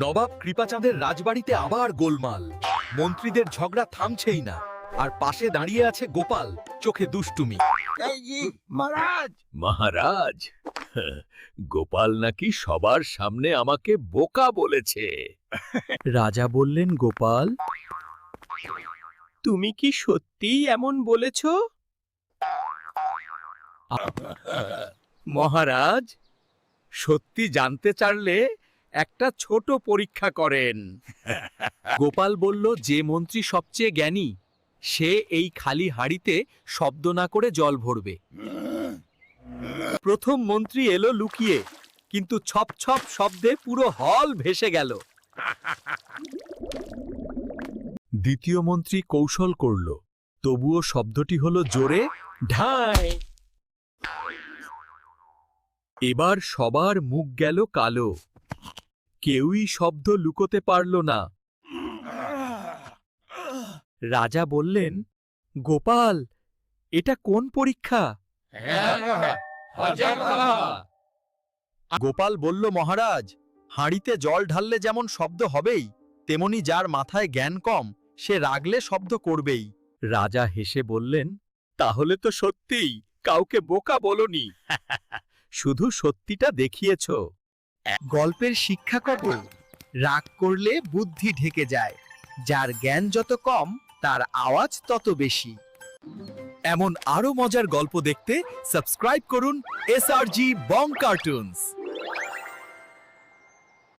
নবাব কৃপাচাঁদের রাজবাড়িতে আবার গোলমাল। মন্ত্রীদের ঝগড়া থামছেই না। আর পাশে দাঁড়িয়ে আছে গোপাল চোখে দুষ্টুমি। মহারাজ! মহারাজ! গোপাল নাকি সবার সামনে আমাকে বোকা বলেছে। রাজা বললেন গোপাল তুমি কি সত্যি এমন বলেছ? মহারাজ সত্যি জানতে চাইলে একটা ছোট পরীক্ষা করেন। গোপাল বলল, যে মন্ত্রী সবচেয়ে জ্ঞানী, সে এই খালি হাড়িতে শব্দ না করে জল ভরবে। প্রথম মন্ত্রী এলো লুকিয়ে, কিন্তু ছপ ছপ শব্দে পুরো হল ভেসে গেল। দ্বিতীয় মন্ত্রী কৌশল করল, তবুও শব্দটি হলো জোরে ঢায় এবার সবার মুখ গেল কালো। কেউই শব্দ লুকোতে পারল না। রাজা বললেন, গোপাল, এটা কোন পরীক্ষা? গোপাল বলল, মহারাজ, হাঁড়িতে জল ঢাললে যেমন শব্দ হবেই, তেমনি যার মাথায় জ্ঞান কম, সে রাগলে শব্দ করবেই। রাজা হেসে বললেন, তাহলে তো সত্যিই, কাউকে বোকা বলনি। শুধু সত্যিটা দেখিয়েছ। গল্পের শিক্ষা কত রাগ করলে বুদ্ধি ঢেকে যায়, যার জ্ঞান যত কম, তার আওয়াজ তত বেশি। এমন আরও মজার গল্প দেখতে সাবস্ক্রাইব করুন এসআরজি বং কার্টুনস।